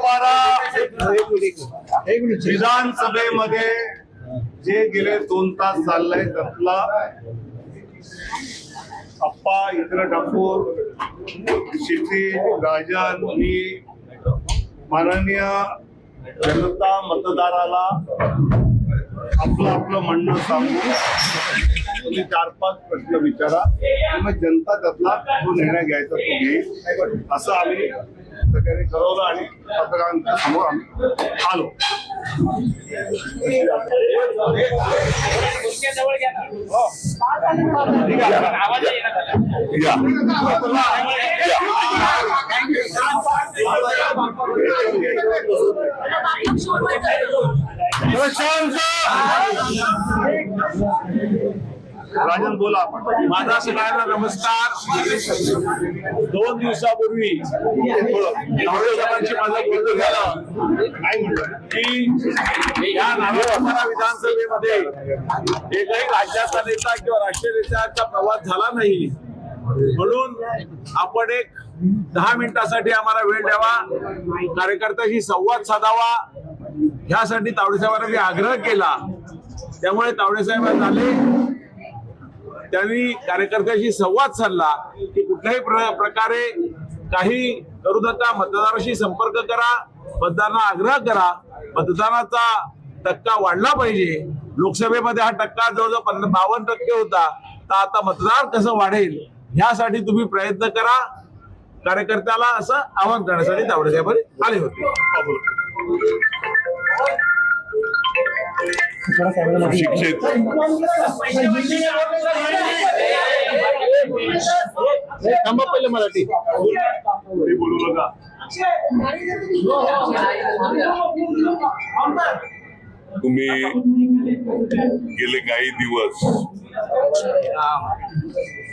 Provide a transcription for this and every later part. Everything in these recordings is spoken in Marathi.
सोपारा विधानसभेमध्ये जे गेले दोन तास चाललंय त्यातला अप्पा इंद्र ठाकूर क्षितिज राजन मी माननीय जनता मतदाराला आपलं आपलं म्हणणं सांगू. तुम्ही चार पाच प्रश्न विचारा. मग जनता त्यातला जो निर्णय घ्यायचा तो घेईल. असं आम्ही सगळ्यांनी ठरवलं आणि पत्रकारांच्या समोर आम्ही आलो ठीक आहे. या. राजन बोला आपण. माझा सगळ्यांना नमस्कार. दोन दिवसापूर्वी माझं बोलणं झालं. काय की या विधानसभेमध्ये एकही राज्याचा नेता किंवा राष्ट्रीय नेत्याचा प्रवास झाला नाही. म्हणून आपण एक दहा मिनिटासाठी आम्हाला वेळ द्यावा. कार्यकर्त्याशी संवाद साधावा. ह्यासाठी तावडेसाहेबांना मी आग्रह केला. त्यामुळे तावडे आले. त्यांनी कार्यकर्त्याशी संवाद साधला की कुठल्याही प्र- प्रकारे काही करू नका मतदाराशी संपर्क करा मतदारांना आग्रह करा मतदानाचा टक्का वाढला पाहिजे. लोकसभेमध्ये हा टक्का जवळजवळ पन्ना बावन्न टक्के होता. तर आता मतदार कसं वाढेल ह्यासाठी तुम्ही प्रयत्न करा. कार्यकर्त्याला असं आवाहन करण्यासाठी तावडे साहेब आले होते. शिक्षित. थांबा पहिले मराठी. तुम्ही गेले काही दिवस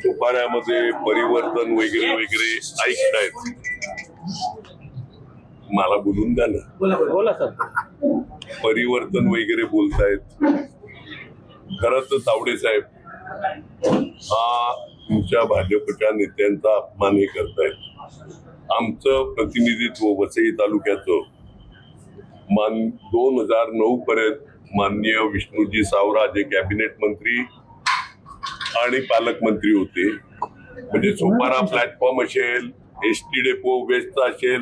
सुपाऱ्यामध्ये परिवर्तन वगैरे वगैरे ऐकतायत. मला बोलून द्या ना. बोला सर. परिवर्तन वगैरे बोलतायत. खरं तर तावडे साहेब हा तुमच्या भाजपच्या नेत्यांचा अपमान हे करतायत. आमचं प्रतिनिधित्व वसई तालुक्याचं. मान दोन हजार नऊ पर्यंत माननीय विष्णूजी सावरा जे कॅबिनेट मंत्री आणि पालकमंत्री होते. म्हणजे सोपारा प्लॅटफॉर्म असेल एस टी डेपो वेस्ट असेल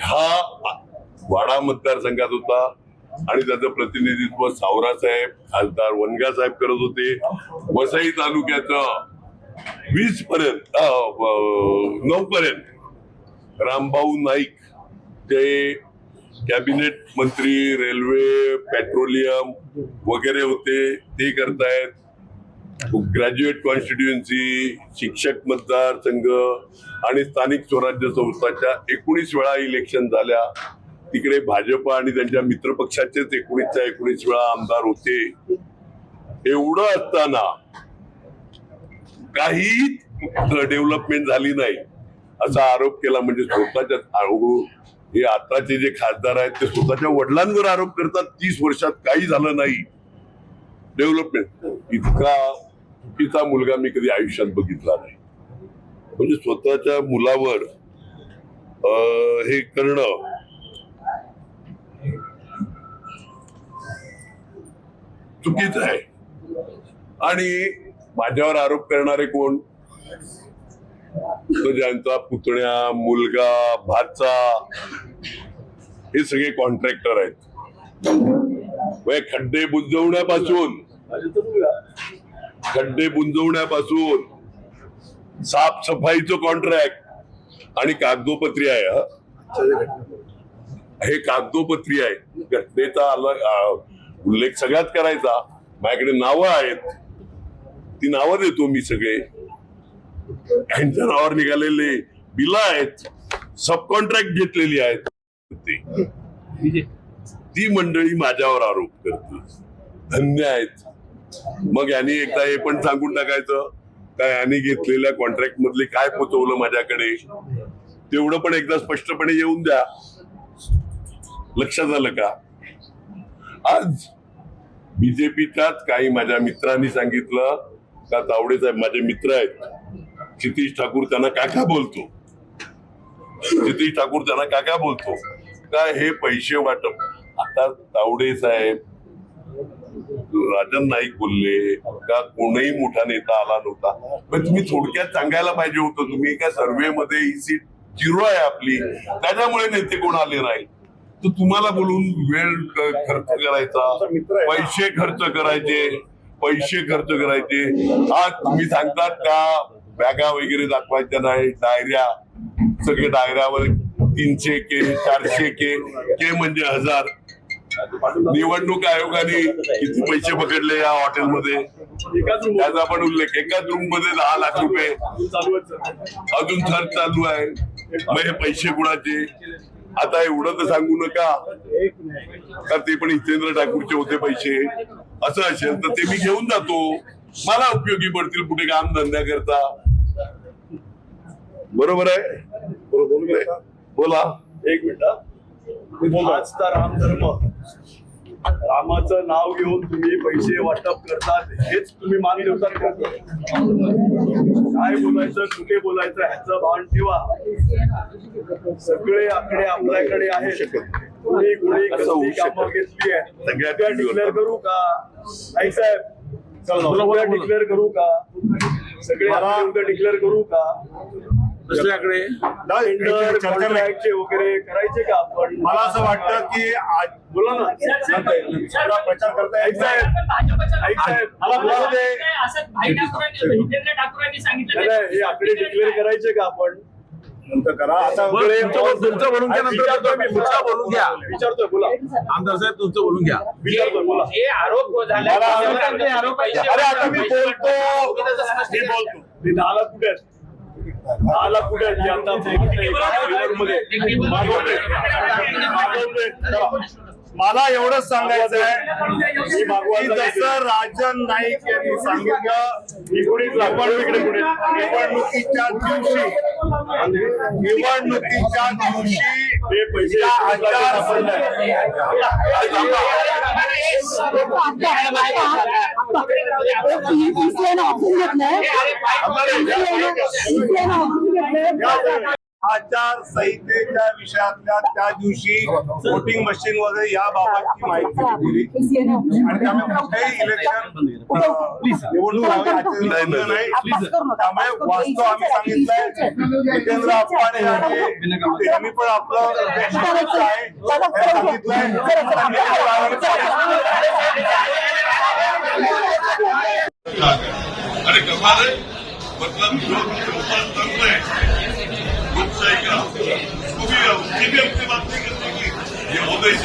हा वाडा मतदारसंघात होता. आणि त्याचं प्रतिनिधित्व सावरा साहेब खासदार वनगा साहेब करत होते. वसई तालुक्याचं वीस पर्यंत नऊ पर्यंत. रामभाऊ नाईक ते कॅबिनेट मंत्री रेल्वे पेट्रोलियम वगैरे होते ते करतायत. ग्रॅज्युएट कॉन्स्टिट्युएन्सी शिक्षक मतदारसंघ आणि स्थानिक स्वराज्य संस्थाच्या एकोणीस वेळा इलेक्शन झाल्या. तिकडे भाजप आणि त्यांच्या मित्रपक्षाचेच एकोणीसच्या एकोणीस वेळा आमदार होते. एवढं असताना काही डेव्हलपमेंट झाली नाही. असा आरोप केला म्हणजे स्वतःच्या हे आताचे जे खासदार आहेत ते स्वतःच्या वडिलांवर आरोप करतात. तीस वर्षात काही झालं नाही. डेव्हलपमेंट. इतका चुकीचा मुलगा मी कधी आयुष्यात बघितला नाही. म्हणजे स्वतःच्या मुलावर अं, हे करणं चुकीचं आहे. आणि माझ्यावर आरोप करणारे कोण? तो ज्यांचा पुतण्या मुलगा भाचा हे सगळे कॉन्ट्रॅक्टर आहेत. म्हणजे खड्डे बुंजवण्यापासून खड्डे बुंजवण्यापासून साफसफाईचं कॉन्ट्रॅक्ट आणि कागदोपत्री आहे हे? कागदोपत्री आहे घटनेचा उल्लेख सगळ्यात करायचा. माझ्याकडे नावं आहेत. ती नावं देतो मी सगळे. यांच्या नावावर निघालेले बिल आहेत सब कॉन्ट्रॅक्ट घेतलेली आहेत. ती. ती मंडळी माझ्यावर आरोप करते. धन्य आहेत. मग यांनी एकदा हे पण सांगून टाकायचं का यांनी घेतलेल्या कॉन्ट्रॅक्ट मधले काय पोचवलं माझ्याकडे? तेवढं पण एकदा स्पष्टपणे येऊन द्या. लक्षात आलं का? आज बीजेपीच्याच काही माझ्या मित्रांनी सांगितलं का तावडे साहेब माझे मित्र आहेत. क्षितिश ठाकूर त्यांना काका बोलतो. क्षितिश ठाकूर त्यांना काका बोलतो. का हे पैसे वाटप? आता तावडे साहेब राजन नाईक बोलले का कोणीही मोठा नेता आला नव्हता? पण तुम्ही थोडक्यात सांगायला पाहिजे होतं तुम्ही एका सर्वे मध्ये ही सीट झिरो आहे आपली. त्याच्यामुळे नेते कोण आले नाही? तर तुम्हाला बोलून वेळ खर्च करायचा पैसे खर्च करायचे. पैसे खर्च करायचे. आज तुम्ही सांगतात का? बॅगा वगैरे दाखवायच्या नाही डायऱ्या. सगळे डायऱ्यावर तीनशे के चारशे के के म्हणजे हजार. निवडणूक आयोगाने किती पैसे पकडले या हॉटेलमध्ये? त्याचा पण उल्लेख. एकाच रूममध्ये दहा लाख रुपये. अजून खर्च चालू आहे. मग हे पैसे कुणाचे? आता एवढं तर सांगू नका. का ते पण हितेंद्र ठाकूरचे होते पैसे. असं असेल तर ते मी घेऊन जातो. मला उपयोगी पडतील कुठे काम धंद्या करता. बरोबर आहे? बरोबर आहे बोला. एक मिनिट आजचा राम धर्म. रामाचं नाव घेऊन तुम्ही पैसे वाटप करतात हेच तुम्ही मान ठेवतात काय बोलायचं कुठे बोलायचं ह्याचं भान ठेवा. सगळे आकडे आपल्याकडे आहेत. कुणी कुणी कसं कामं? घेतली आहे डिक्लेअर करू का? नाही साहेब. डिक्लेअर करू का? सगळे उद्या डिक्लेअर करू का? दुसऱ्याकडे वगैरे करायचे का आपण? मला असं वाटतं की आज बोला ना. प्रचार करता ऐक साहेब ऐक साहेब मला बोलू दे. असं भाई ठाकूरांनी हितेंद्र ठाकूरांनी सांगितलं नाही, नाही, हे आकडे डिक्लेअर करायचे का आपण? नंतर करा. आता तुमचं बोलून घ्या. नंतर विचारतोय मी, तुमचं बोलून घ्या. विचारतोय बोला. आमदार साहेब तुमचं बोलून घ्या. विचारतोय बोला. हे आरोप झाले. मला- आरोप आरोप अरे आता मी बोलतो. मी बोलतो. मी कुठे लाख कुठे आता मध्ये. मला एवढंच सांगायचं आहे की जसं राजन नाईक यांनी सांगितलं पुढे निवडणुकीच्या दिवशी निवडणुकीच्या दिवशी हे पैसे हजार आचार संहितेच्या विषयातल्या त्या दिवशी वोटिंग मशीन वगैरे या बाबतची माहिती दिली आणि त्यामुळे कुठेही इलेक्शन निवडणूक आयोगाचे नाही, नाही, नाही त्यामुळे वास्तव आम्ही सांगितलंय जितेंद्र आप्पाने आणि त्यांनी पण आपलं व्यक्तिगत आहे हे सांगितलंय अरे कमाल है मतलब जो लोकतंत्र है लोकशाही का उसको भी उसकी भी अपनी बात नहीं कर सकती ये हो నాయక ముగియ దివ్యక్తి మంత్రికి ఈ ఉదయం